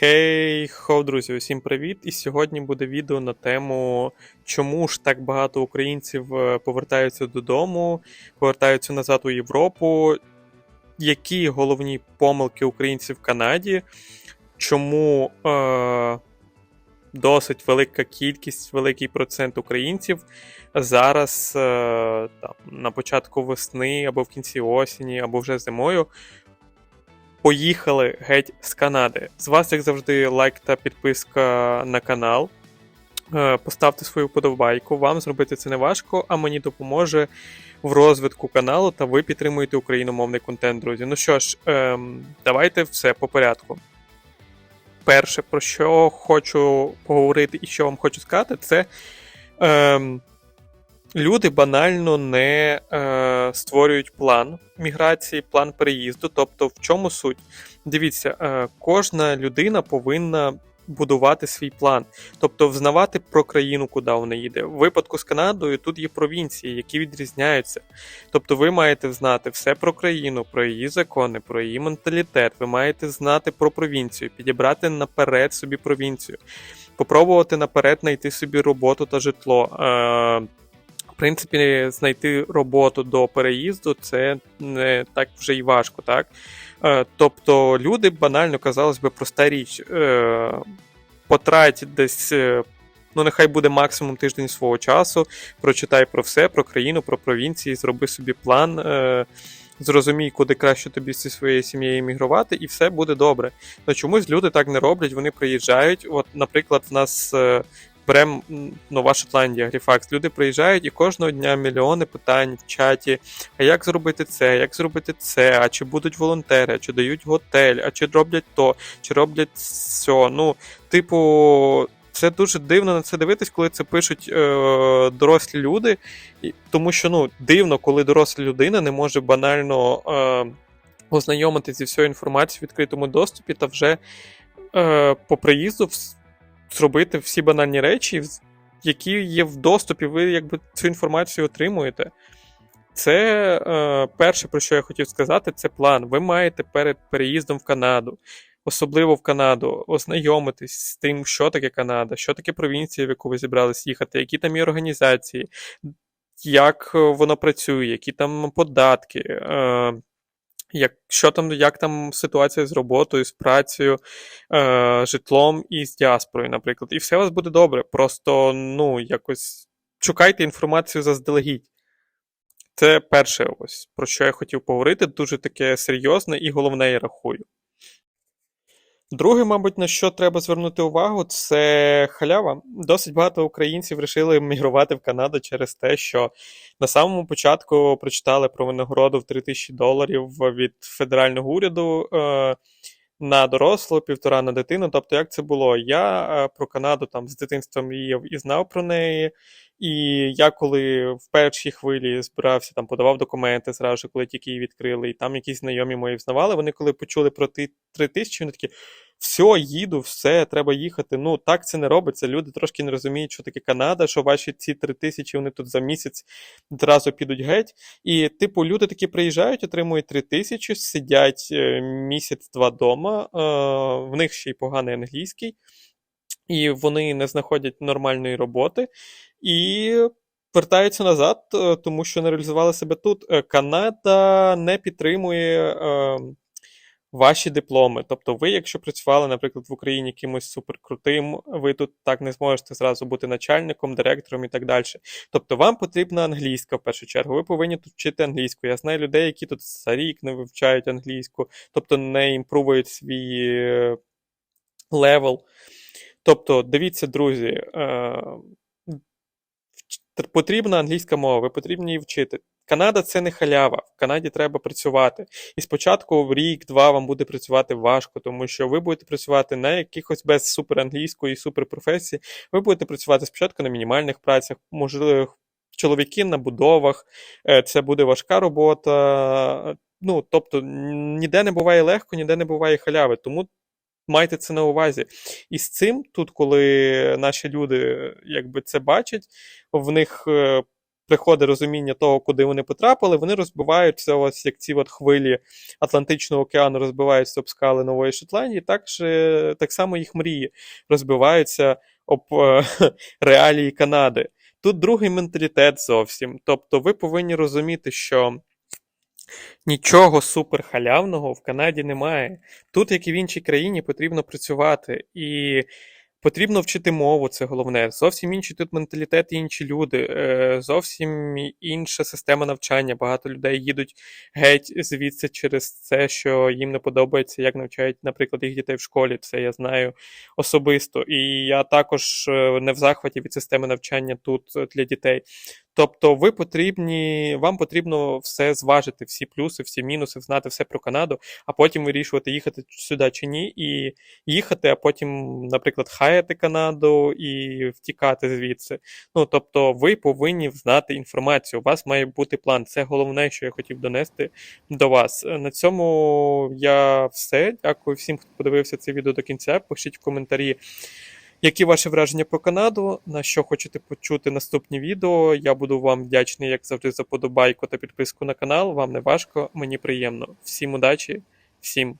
Хей, хо, друзі, усім привіт! І сьогодні буде відео на тему, чому ж так багато українців е, повертаються додому, повертаються назад у Європу, які головні помилки українців в Канаді, чому е, досить велика кількість, великий процент українців зараз е, там, на початку весни або в кінці осені, або вже зимою поїхали геть з Канади. З вас, як завжди, лайк та підписка на канал. Е, Поставте свою подобайку. Вам зробити це не важко, а мені допоможе в розвитку каналу, та ви підтримуєте україномовний контент, друзі. Ну що ж, ем, давайте все по порядку. Перше, про що хочу поговорити і що вам хочу сказати, це ем, люди банально не е, створюють план міграції, план переїзду. Тобто, в чому суть? Дивіться, е, кожна людина повинна будувати свій план, тобто взнавати про країну, куди вона їде. В випадку з Канадою тут є провінції, які відрізняються. Тобто, ви маєте знати все про країну, про її закони, про її менталітет. Ви маєте знати про провінцію, підібрати наперед собі провінцію, попробувати наперед знайти собі роботу та житло. Е, принципі, знайти роботу до переїзду це не так вже й важко, так? Е, Тобто люди банально, казалось би, проста річ. Е, Потрать десь, е, ну нехай буде максимум тиждень свого часу, прочитай про все, про країну, про провінції, зроби собі план, зрозумій, куди краще тобі зі своєю сім'єю емігрувати, і все буде добре. Но чомусь люди так не роблять, вони приїжджають. От, наприклад, в нас. Е, Берем Нова Шотландія, Гріфакс. Люди приїжджають і кожного дня мільйони питань в чаті. А як зробити це? Як зробити це? А чи будуть волонтери? А чи дають готель? А чи роблять то, чи роблять все? Ну, типу, це дуже дивно на це дивитись, коли це пишуть е, дорослі люди. Тому що ну, дивно, коли доросла людина не може банально е, ознайомитися зі всією інформацією в відкритому доступі та вже е, по приїзду вс- зробити всі банальні речі, які є в доступі, ви якби цю інформацію отримуєте. Це е, перше, про що я хотів сказати, це план. Ви маєте перед переїздом в Канаду, особливо в Канаду, ознайомитись з тим, що таке Канада, що таке провінція, в яку ви зібрались їхати, які там є організації, як е, воно працює, які там податки. Е, як, що там, як там ситуація з роботою, з працею, е, житлом і з діаспорою, наприклад. І все у вас буде добре. Просто ну, якось шукайте інформацію заздалегідь. Це перше, ось про що я хотів поговорити, дуже таке серйозне і головне, я рахую. Друге, мабуть, на що треба звернути увагу, це халява. Досить багато українців вирішили мігрувати в Канаду через те, що на самому початку прочитали про винагороду в 3000 доларів від федерального уряду е, на дорослу, півтора на дитину. Тобто, як це було? Я е, про Канаду там з дитинства мріяв і знав про неї. І я коли в першій хвилі збирався, там подавав документи зразу, коли тільки її відкрили, і там якісь знайомі мої взнавали, вони коли почули про три тисячі, вони такі. Все, їду, все, треба їхати. Ну так це не робиться. Люди трошки не розуміють, що таке Канада, що ваші ці три тисячі вони тут за місяць одразу підуть геть. І, типу, люди такі приїжджають, отримують три тисячі, сидять е, місяць-два дома, е, в них ще й поганий англійський, і вони не знаходять нормальної роботи і вертаються назад, е, тому що не реалізували себе тут. Канада не підтримує. Ваші дипломи. Тобто, ви, якщо працювали, наприклад, в Україні якимось суперкрутим, ви тут так не зможете зразу бути начальником, директором і так далі. Тобто, вам потрібна англійська в першу чергу. Ви повинні тут вчити англійську. Я знаю людей, які тут за рік не вивчають англійську, тобто не імпрувують свій е, левел. Тобто, дивіться, друзі. е, Потрібна англійська мова, ви потрібні її вчити. Канада це не халява. В Канаді треба працювати. І спочатку в рік-два вам буде працювати важко, тому що ви будете працювати на якихось без суперанглійської суперпрофесії. Ви будете працювати спочатку на мінімальних працях, можливо, чоловіки на будовах. Е, Це буде важка робота. Ну, тобто, ніде не буває легко, ніде не буває халяви. Тому майте це на увазі. І з цим, тут, коли наші люди якби це бачать, в них. Приходить розуміння того, куди вони потрапили, вони розбиваються ось як ці от хвилі Атлантичного океану розбиваються об скали Нової Шотландії, так, же, так само їх мрії розбиваються об е, реалії Канади. Тут другий менталітет зовсім. Тобто ви повинні розуміти, що нічого суперхалявного в Канаді немає. Тут, як і в іншій країні, потрібно працювати. І потрібно вчити мову, це головне. Зовсім інший тут менталітет інші люди, е, зовсім інша система навчання. Багато людей їдуть геть звідси через це, що їм не подобається, як навчають, наприклад, їх дітей в школі. Це я знаю особисто. І я також е, не в захваті від системи навчання тут е, для дітей. Тобто, ви потрібні, вам потрібно все зважити, всі плюси, всі мінуси, знати все про Канаду, а потім вирішувати, їхати сюди чи ні, і їхати, а потім, наприклад, хаяти Канаду і втікати звідси. Ну тобто, ви повинні знати інформацію. У вас має бути план. Це головне, що я хотів донести до вас. На цьому я все. Дякую всім, хто подивився це відео до кінця. Пишіть в коментарі. Які ваші враження про Канаду? На що хочете почути наступні відео? Я буду вам вдячний, як завжди, за подобайку та підписку на канал. Вам не важко, мені приємно. Всім удачі, всім